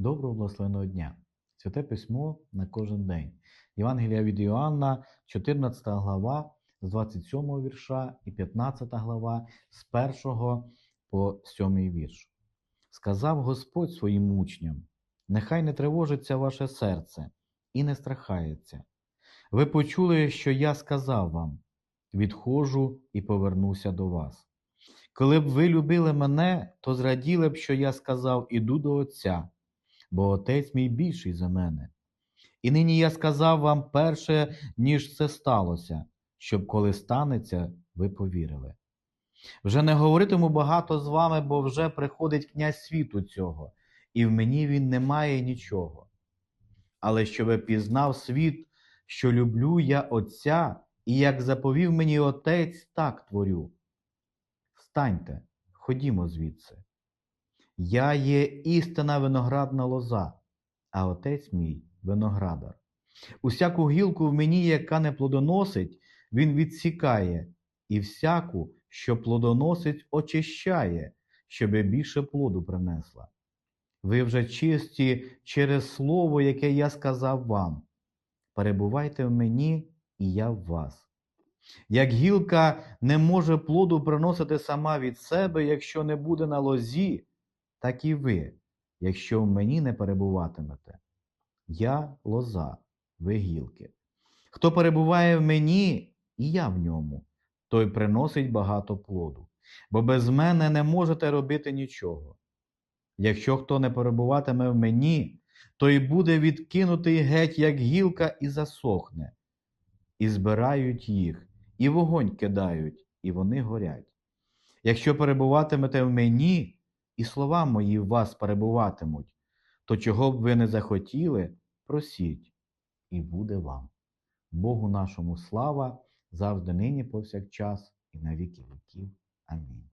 Доброго благословеного дня! Святе письмо на кожен день. Євангелія від Іоанна, 14 глава, з 27 вірша і 15 глава, з 1 по 7 вірш. Сказав Господь своїм учням: Нехай не тривожиться ваше серце і не страхається. Ви почули, що я сказав вам: відходжу і повернуся до вас. Коли б ви любили мене, то зраділи б, що я сказав, іду до Отця, бо Отець мій більший за мене. І нині я сказав вам перше, ніж це сталося, щоб коли станеться, ви повірили. Вже не говоритиму багато з вами, бо вже приходить князь світу цього, і в мені він не має нічого. Але щоби пізнав світ, що люблю я Отця, і як заповів мені Отець, так творю. Встаньте, ходімо звідси. Я є істина виноградна лоза, а отець мій виноградар. Усяку гілку в мені, яка не плодоносить, він відсікає, і всяку, що плодоносить, очищає, щоби більше плоду принесла. Ви вже чисті через слово, яке я сказав вам. Перебувайте в мені, і я в вас. Як гілка не може плоду приносити сама від себе, якщо не буде на лозі, так і ви, якщо в мені не перебуватимете. Я лоза, ви гілки. Хто перебуває в мені, і я в ньому, той приносить багато плоду, бо без мене не можете робити нічого. Якщо хто не перебуватиме в мені, той буде відкинутий геть, як гілка, і засохне, і збирають їх, і вогонь кидають, і вони горять. Якщо перебуватимете в мені, і слова мої в вас перебуватимуть, то чого б ви не захотіли, просіть, і буде вам. Богу нашому слава завжди нині повсякчас і на віки віків. Амінь.